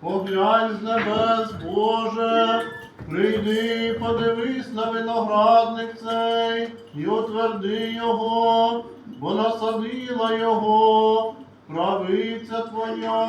поглянь з небес, Боже, прийди, подивись на виноградник цей і утверди його, бо насадила його правиця Твоя.